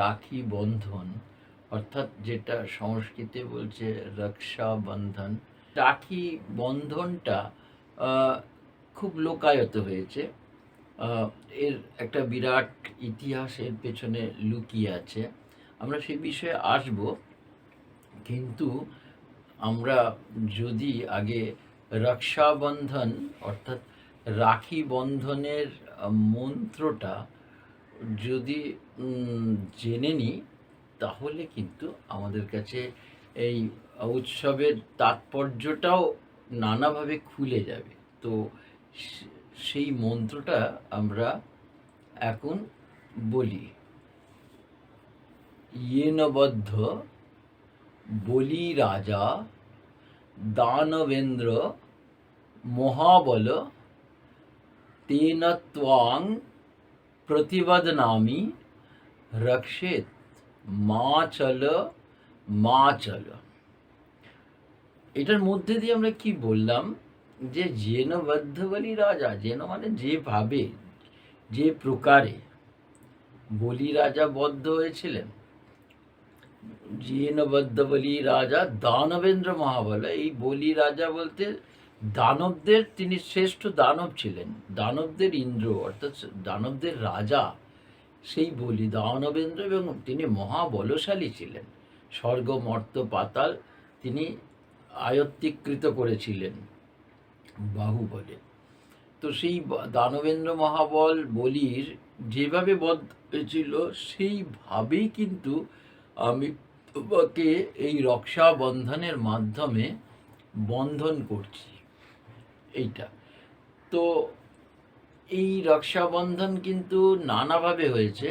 রাখি বন্ধন, অর্থাৎ যেটা সংস্কৃতে বলছে রক্ষাবন্ধন রাখি বন্ধনটা খুব লোকায়ত হয়েছে। এর একটা বিরাট ইতিহাস এর পেছনে লুকিয়ে আছে। আমরা সেই বিষয়ে আসব, কিন্তু আমরা যদি আগে রক্ষাবন্ধন অর্থাৎ রাখি বন্ধনের মন্ত্রটা যদি জেনে নিই তাহলে কিন্তু আমাদের কাছে এই উৎসবের তাৎপর্যটাও নানাভাবে খুলে যাবে। তো সেই মন্ত্রটা আমরা এখন বলি। ইয়েনবদ্ধ বলি রাজা দানবেন্দ্র মহাবল তেন ত্বাং প্রতিবদনামি রক্ষেত মা চল মা চল এটার মধ্যে দিয়ে আমরা কি বললাম? যে জেন বদ্ধ বলি রাজা জেন মানে যেভাবে যে প্রকারে বলি রাজা বদ্ধ হয়েছিলেন। জেন বদ্ধ বলি রাজা দানবেন্দ্র মহাবল, এই বলি রাজা বলতে দানবদের তিনি শ্রেষ্ঠ দানব ছিলেন। দানবদের ইন্দ্র, অর্থাৎ দানবদের রাজা সেই বলি দানবেন্দ্র এবং তিনি মহাবলশালী ছিলেন। স্বর্গ মর্ত পাতাল তিনি আয়ত্তিকৃত করেছিলেন বাহুবলে। তো সেই দানবেন্দ্র মহাবল বলির যেভাবে বধ হয়েছিল, সেইভাবেই কিন্তু আমি তোমাকে এই রক্ষাবন্ধনের মাধ্যমে বন্ধন করছি। এইটা। তো এই রক্ষাবন্ধন কিন্তু নানাভাবে হয়েছে।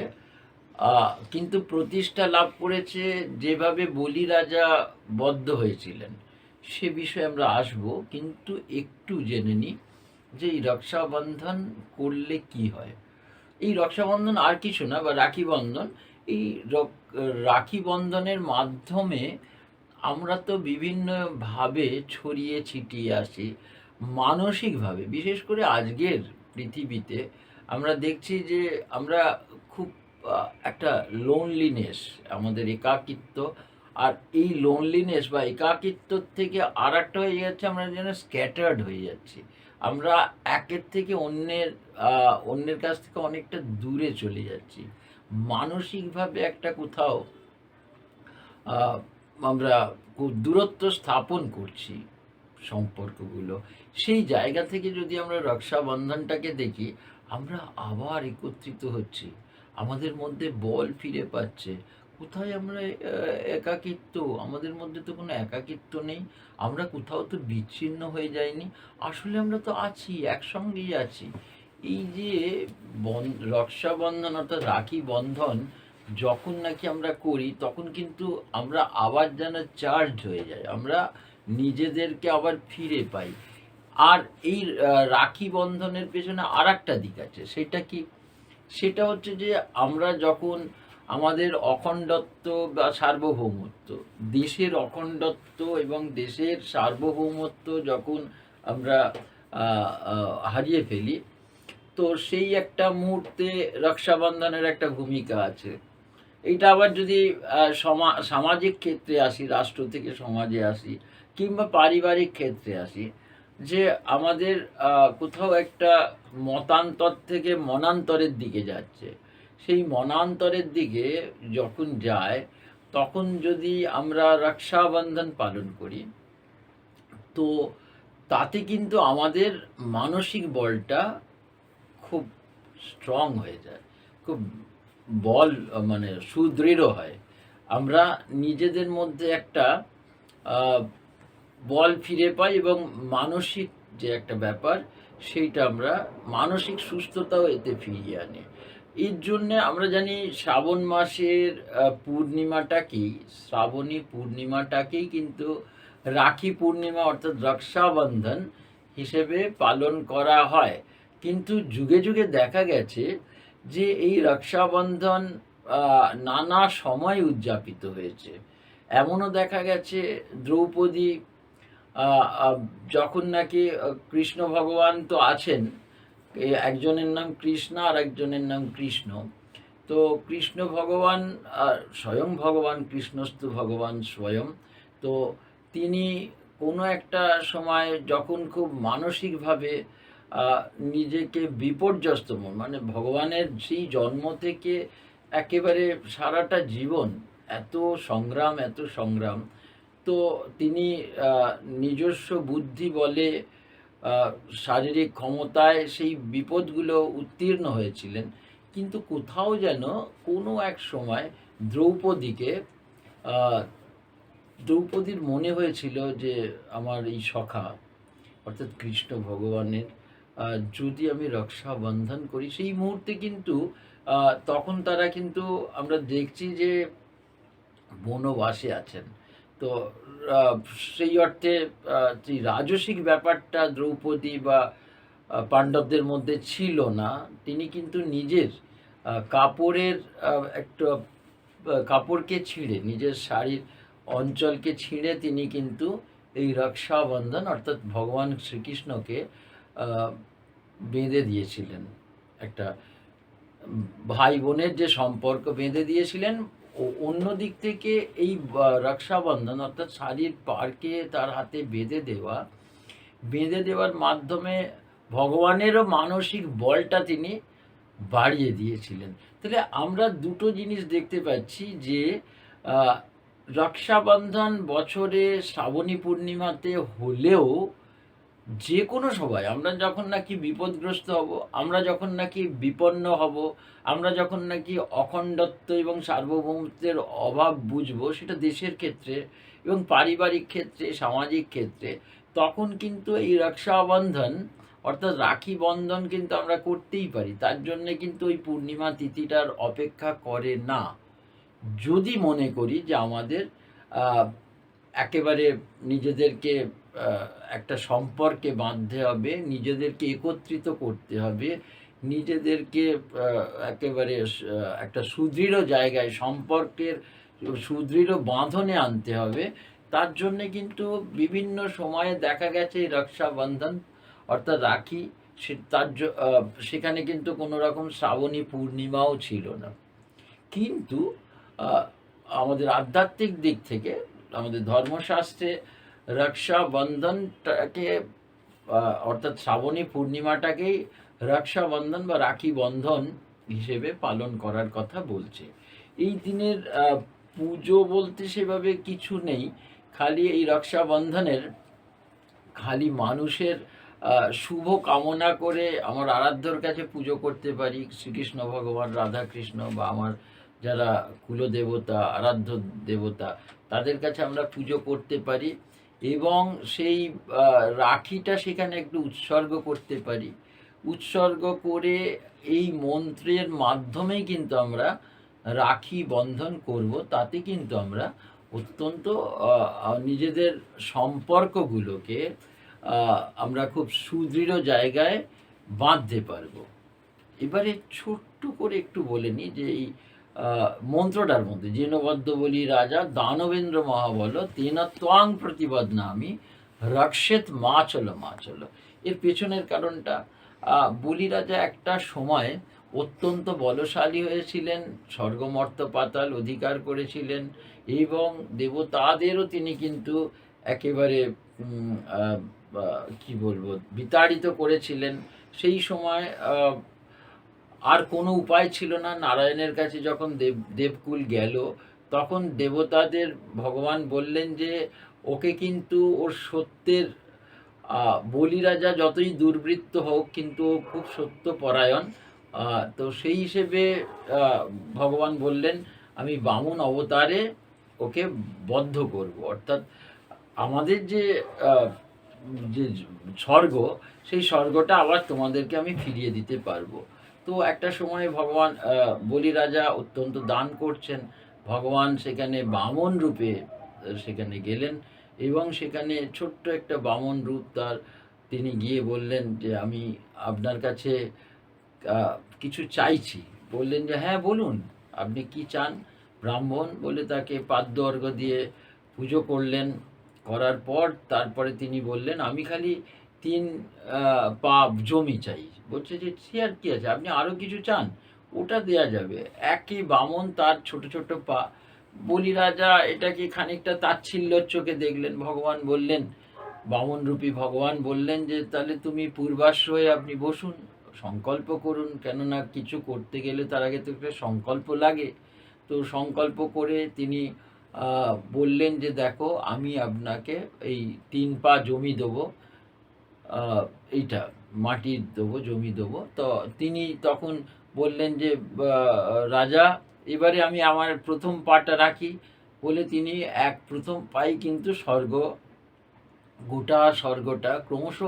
কিন্তু প্রতিষ্ঠা লাভ করেছে যেভাবে বলি রাজা বদ্ধ হয়েছিলেন, সে বিষয়ে আমরা আসব, কিন্তু একটু জেনে নিই যে এই রক্ষাবন্ধন করলে কি হয়। এই রক্ষাবন্ধন আর কিছু না, বা রাখি বন্ধন, এই রাখি বন্ধনের মাধ্যমে আমরা তো বিভিন্নভাবে ছড়িয়ে ছিটিয়ে আসি, মানসিকভাবে, বিশেষ করে আজকের পৃথিবীতে, আমরা দেখছি যে আমরা খুব একটা লোনলিনেস আমাদের একাকিত্ব, আর এই লোনলিনেস বা একাকিত্ব থেকে আর একটা হয়ে যাচ্ছে, আমরা যেন স্ক্যাটার্ড হয়ে যাচ্ছি। আমরা একের থেকে অন্যের অন্যের কাছ থেকে অনেকটা দূরে চলে যাচ্ছি। মানসিকভাবে একটা কোথাও আমরা দূরত্ব স্থাপন করছি। সম্পর্কগুলো। সেই জায়গা থেকে যদি আমরা রক্ষাবন্ধনটাকে দেখি, আমরা আবার একত্রিত হচ্ছি। আমাদের মধ্যে বল ফিরে পাচ্ছে। কোথায় আমরা একাকিত্ব? আমাদের মধ্যে তো কোনো একাকিত্ব নেই। আমরা কোথাও তো বিচ্ছিন্ন হয়ে যাইনি। আসলে আমরা তো আছি, একসঙ্গেই আছি। এই যে বন, রক্ষাবন্ধন অর্থাৎ রাখি বন্ধন, যখন নাকি আমরা করি, তখন কিন্তু আমরা আবার যেন চার্জড হয়ে যাই। আমরা নিজেদেরকে আবার ফিরে পাই। আর এই রাখি বন্ধনের পেছনে আর একটা দিক আছে, সেটা কি? সেটা হচ্ছে যে আমরা যখন আমাদের অখণ্ডত্ব বা সার্বভৌমত্ব, দেশের অখণ্ডত্ব এবং দেশের সার্বভৌমত্ব যখন আমরা হারিয়ে ফেলি, তো সেই একটা মুহূর্তে রক্ষাবন্ধনের একটা ভূমিকা আছে। এইটা আবার যদি সামাজিক ক্ষেত্রে আসি, রাষ্ট্র থেকে সমাজে আসি কিংবা পারিবারিক ক্ষেত্রে আসি, যে আমাদের কোথাও একটা মতান্তর থেকে মনান্তরের দিকে যাচ্ছে। সেই মনান্তরের দিকে যখন যায়, তখন যদি আমরা রক্ষাবন্ধন পালন করি, তো তাতে কিন্তু আমাদের মানসিক বলটা খুব স্ট্রং হয়ে যায়, খুব বল মানে সুদৃঢ় হয়। আমরা নিজেদের মধ্যে একটা বল ফিরে পাই এবং মানসিক যে একটা ব্যাপার, সেইটা আমরা মানসিক সুস্থতাও এতে ফিরিয়ে আনি। এর জন্যে আমরা জানি শ্রাবণ মাসের পূর্ণিমাটাকেই শ্রাবণী পূর্ণিমাটাকেই কিন্তু রাখি পূর্ণিমা অর্থাৎ রক্ষাবন্ধন হিসেবে পালন করা হয়। কিন্তু যুগে যুগে দেখা গেছে যে এই রক্ষাবন্ধন নানা সময় উদযাপিত হয়েছে। এমনও দেখা গেছে দ্রৌপদী যখন নাকি কৃষ্ণ ভগবান তো আছেন একজনের নাম কৃষ্ণ আর একজনের নাম কৃষ্ণ, তো কৃষ্ণ ভগবান স্বয়ং ভগবান, কৃষ্ণস্তু ভগবান স্বয়ং, তো তিনি কোনো একটা সময় যখন খুব মানসিকভাবে নিজেকে বিপর্যস্ত মানে ভগবানের সেই জন্ম থেকে একেবারে সারাটা জীবন, এত সংগ্রাম এত সংগ্রাম তো তিনি নিজস্ব বুদ্ধি বলে শারীরিক ক্ষমতায় সেই বিপদগুলো উত্তীর্ণ হয়েছিলেন। কিন্তু কোথাও যেন কোনো এক সময় দ্রৌপদীকে দ্রৌপদীর মনে হয়েছিল যে আমার এই সখা, অর্থাৎ কৃষ্ণ ভগবানের যদি আমি রক্ষাবন্ধন করি, সেই মুহূর্তে কিন্তু তখন তারা কিন্তু আমরা দেখছি যে বনবাসে আছেন। তো সেই অর্থে যে রাজসিক ব্যাপারটা দ্রৌপদী বা পাণ্ডবদের মধ্যে ছিল না, তিনি কিন্তু নিজের কাপড়ের একটা কাপড়কে ছিঁড়ে, নিজের শাড়ির অঞ্চলকে ছিঁড়ে তিনি কিন্তু এই রক্ষাবন্ধন অর্থাৎ ভগবান শ্রীকৃষ্ণকে বেঁধে দিয়েছিলেন। একটা ভাই বোনের যে সম্পর্ক বেঁধে দিয়েছিলেন অন্য দিক থেকে এই রক্ষাবন্ধন অর্থাৎ শাড়ির পারকে তার হাতে বেঁধে দেওয়া, বেঁধে দেওয়ার মাধ্যমে ভগবানেরও মানসিক বলটা তিনি বাড়িয়ে দিয়েছিলেন। তাহলে আমরা দুটো জিনিস দেখতে পাচ্ছি যে রক্ষাবন্ধন বছরে শ্রাবণী পূর্ণিমাতে হলেও যে কোনো সময়, আমরা যখন নাকি বিপদগ্রস্ত হব, আমরা যখন নাকি বিপন্ন হব, আমরা যখন নাকি অখণ্ডত্ব এবং সার্বভৌমত্বের অভাব বুঝব, সেটা দেশের ক্ষেত্রে এবং পারিবারিক ক্ষেত্রে, সামাজিক ক্ষেত্রে, তখন কিন্তু এই রক্ষাবন্ধন, অর্থাৎ রাখি বন্ধন কিন্তু আমরা করতেই পারি। তার জন্য কিন্তু ওই পূর্ণিমা তিথিটার অপেক্ষা করে না। যদি মনে করি যে আমাদের একেবারে নিজেদেরকে একটা সম্পর্কে বাঁধতে হবে, নিজেদেরকে একত্রিত করতে হবে, নিজেদেরকে একেবারে একটা সুদৃঢ় জায়গায় সম্পর্কের সুদৃঢ় বাঁধনে আনতে হবে। তার জন্যে কিন্তু বিভিন্ন সময়ে দেখা গেছে রক্ষাবন্ধন, অর্থাৎ রাখি, সে, তার সেখানে কিন্তু কোনো রকম শ্রাবণী পূর্ণিমাও ছিল না। কিন্তু আমাদের আধ্যাত্মিক দিক থেকে, আমাদের ধর্মশাস্ত্রে রক্ষাবন্ধনটাকে অর্থাৎ শ্রাবণী পূর্ণিমাটাকেই রক্ষাবন্ধন বা রাখি বন্ধন হিসেবে পালন করার কথা বলছে। এই দিনের পুজো বলতে সেভাবে কিছু নেই। খালি এই রক্ষাবন্ধনের খালি মানুষের শুভ কামনা করে আমার আরাধ্যর কাছে পুজো করতে পারি। শ্রীকৃষ্ণ ভগবান রাধা কৃষ্ণ বা আমার যারা কুলদেবতা, আরাধ্য দেবতা, তাদের কাছে আমরা পুজো করতে পারি। এবং সেই রাখিটা সেখানে একটু উৎসর্গ করতে পারি। উৎসর্গ করে এই মন্ত্রের মাধ্যমেই কিন্তু আমরা রাখি বন্ধন করব, তাতে কিন্তু আমরা অত্যন্ত নিজেদের সম্পর্কগুলোকে আমরা খুব সুদৃঢ় জায়গায় বাঁধতে পারব। এবারে ছোট্ট করে একটু বলে নিই যে এই মন্ত্রটার মধ্যে জেনবদ্ধ বলি রাজা দানবেন্দ্র মহাবল, তেনা ত্বাং প্রতিবাদ নামি রক্ষেত মা চলো মা চলো এর পেছনের কারণটা বলি রাজা একটা সময় অত্যন্ত বলশালী হয়েছিলেন, স্বর্গমর্ত পাতাল অধিকার করেছিলেন এবং দেবতাদেরও তিনি কিন্তু একেবারে কি বলব, বিতাড়িত করেছিলেন। সেই সময় আর কোনো উপায় ছিল না। নারায়ণের কাছে যখন দেব দেবকুল গেল তখন দেবতাদের ভগবান বললেন যে ওকে কিন্তু ওর সত্যের আহ, বলি রাজা যতই দুর্বৃত্ত হোক কিন্তু ও খুব সত্যপরায়ণ। আহ, তো সেই হিসেবে ভগবান বললেন আমি বামুন অবতারে ওকে বদ্ধ করব। অর্থাৎ আমাদের যে যে স্বর্গ সেই স্বর্গটা আবার তোমাদেরকে আমি ফিরিয়ে দিতে পারব। তো একটা সময় ভগবান বলি রাজা অত্যন্ত দান করছেন। ভগবান সেখানে বামন রূপে সেখানে গেলেন এবং সেখানে ছোট্ট একটা বামন রূপ তার, তিনি গিয়ে বললেন যে, আমি আপনার কাছে কিছু চাইছি। বললেন যে হ্যাঁ বলুন, আপনি কি চান? ব্রাহ্মণ বলে তাকে পাদ্য অর্ঘ্য দিয়ে পুজো করলেন। করার পর তারপরে তিনি বললেন, আমি খালি তিন পা জমি চাই। বলছে যে, সে আর কি আছে? আপনি আরও কিছু চান? ওটা দেয়া যাবে। একই বামন তার ছোট ছোট পা। বলি রাজা এটাকে খানিকটা তাচ্ছিল্যর চোখে দেখলেন। ভগবান বললেন বামন রূপী ভগবান বললেন যে, তাহলে তুমি পূর্বাশ্র হয়ে আপনি বসুন, সংকল্প করুন। কেননা কিছু করতে গেলে তার আগে তো একটা সংকল্প লাগে। তো সংকল্প করে তিনি বললেন যে, দেখো, আমি আপনাকে এই তিন পা জমি দেবো। এইটা, মাটির দেবো, জমি দেবো। তো তিনি তখন বললেন যে রাজা, এবারে আমি আমার প্রথম পাটা রাখি বলে তিনি এক প্রথম পাই কিন্তু স্বর্গ, গোটা স্বর্গটা ক্রমশ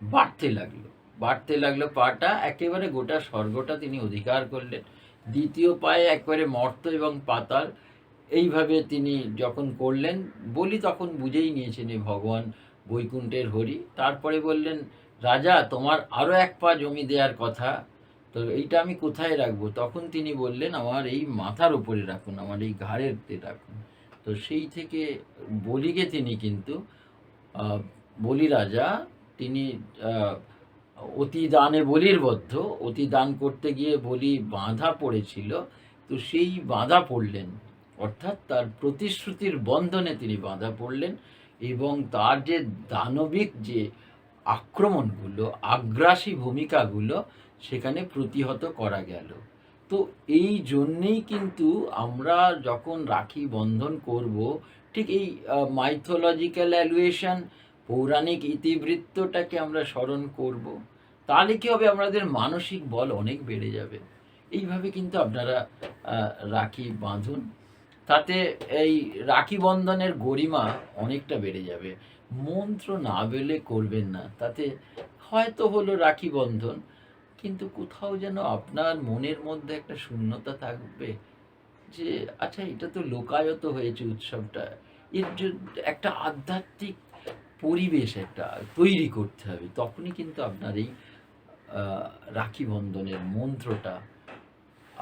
বাড়তে লাগল। বাড়তে লাগল পাটা, একেবারে গোটা স্বর্গটা তিনি অধিকার করলেন। দ্বিতীয় পায়ে একবারে মর্ত এবং পাতাল, এইভাবে তিনি যখন করলেন, বলি তখন বুঝেই নিয়েছেন ভগবান বৈকুণ্ঠের হরি। তারপরে বললেন, রাজা, তোমার আরও এক পা জমি দেওয়ার কথা। তো এইটা আমি কোথায় রাখব? তখন তিনি বললেন, আমার এই মাথার উপরে রাখুন, আমার এই ঘাড়েতে রাখুন। তো সেই থেকে বলিকে তিনি কিন্তু বলি রাজা, তিনি অতি দানে বলির বদ্ধ। অতি দান করতে গিয়ে বলি বাঁধা পড়েছিল। তো সেই বাঁধা পড়লেন। অর্থাৎ তার প্রতিশ্রুতির বন্ধনে তিনি বাঁধা পড়লেন। এবং তার যে দানবিক যে আক্রমণগুলো, আগ্রাসী ভূমিকাগুলো, সেখানে প্রতিহত করা গেল। তো এই জন্যেই কিন্তু আমরা যখন রাখি বন্ধন করব, ঠিক এই মাইথোলজিক্যাল অ্যালুয়েশন পৌরাণিক ইতিবৃত্তটাকে আমরা স্মরণ করব, তাহলে কি হবে? আমাদের মানসিক বল অনেক বেড়ে যাবে। এইভাবে কিন্তু আপনারা রাখি বাঁধুন তাতে এই রাখি বন্ধনের গরিমা অনেকটা বেড়ে যাবে। মন্ত্র না বেলে করবেন না, তাতে হয়তো হলো রাখি বন্ধন, কিন্তু কোথাও যেন আপনার মনের মধ্যে একটা শূন্যতা থাকবে যে আচ্ছা এটা তো লোকায়ত হয়েছে উৎসবটা। এর একটা আধ্যাত্মিক পরিবেশ একটা তৈরি করতে হবে। তখনই কিন্তু আপনার এই রাখি বন্ধনের মন্ত্রটা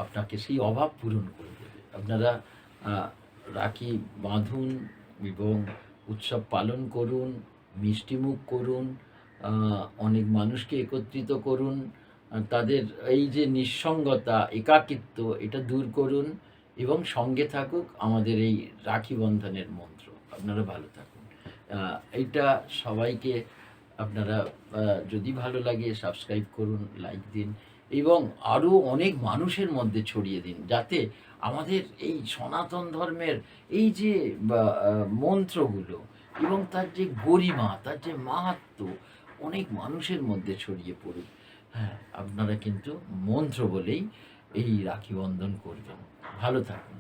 আপনাকে সেই অভাব পূরণ করে দেবে। আপনারা রাখি বাঁধুন এবং উৎসব পালন করুন, মিষ্টিমুখ করুন অনেক মানুষকে একত্রিত করুন তাদের এই যে নিঃসঙ্গতা, একাকিত্ব, এটা দূর করুন এবং সঙ্গে থাকুক আমাদের এই রাখি বন্ধনের মন্ত্র। আপনারা ভালো থাকুন। এইটা সবাইকে আপনারা যদি ভালো লাগে সাবস্ক্রাইব করুন, লাইক দিন এবং আরও অনেক মানুষের মধ্যে ছড়িয়ে দিন যাতে আমাদের এই সনাতন ধর্মের এই যে মন্ত্রগুলো এবং তার যে গরিমা, তার যে মাহাত্ম অনেক মানুষের মধ্যে ছড়িয়ে পড়ুক। হ্যাঁ আপনারা কিন্তু মন্ত্র বলেই এই রাখি বন্ধন করবেন। ভালো থাকুন।